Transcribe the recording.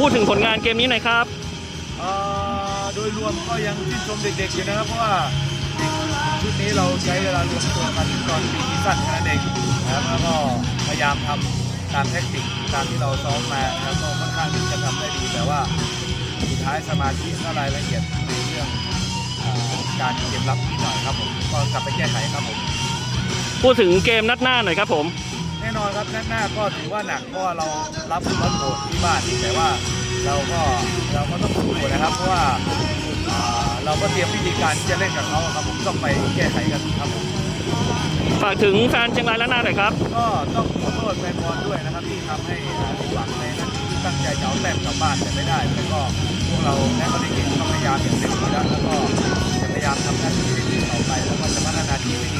พูดถึงผลงานเกมนี้หน่อยครับโดยรวมก็ยังชื่นชมเด็กๆอยู่นะครับเพราะว่าชุดนี้เราใช้เวลารวมตัวกันตอนปีที่สั้นแค่นั้นเองนะครับแล้วก็พยายามทำตามเทคนิคตามที่เราซ้อมมาแล้วก็ค่อนข้างที่จะทำได้ดีแต่ว่าสุดท้ายสมาธิและรายละเอียดในเรื่องอการเกมรับนิดหน่อยครับผมก็กลับไปแก้ไขครับผมพูดถึงเกมนัดหน้าหน่อยครับผม แน่นอนครับนัดหน้าก็ถือว่าหนักเพราะว่าเรารับรถโหดที่บ้านแต่ว่าเราก็เราก็ต้องสู้นะครับเพราะว่าอ่าเราก็เตรียมวิธีการที่จะเล่นกับเขาครับผมต้องไปแก้ไขกันครับผมฝากถึงแฟนเชียงรายและหน้าหน่อยครับก็ต้องขอโทษแฟนบอลด้วยนะครับที่ทำให้อ่าผิดหวังในนัดนี้ที่ตั้งใจจะเอาแต้มกลับบ้านแต่ไม่ได้แต่ก็พวกเราและก็ได้เก่งก็พยายามอย่างเต็มที่แล้วแล้วก็จะพยายามทำหน้าที่ให้ดีต่อไปแล้วก็จะพัฒนาทีมให้ดีขึ้นไปครับ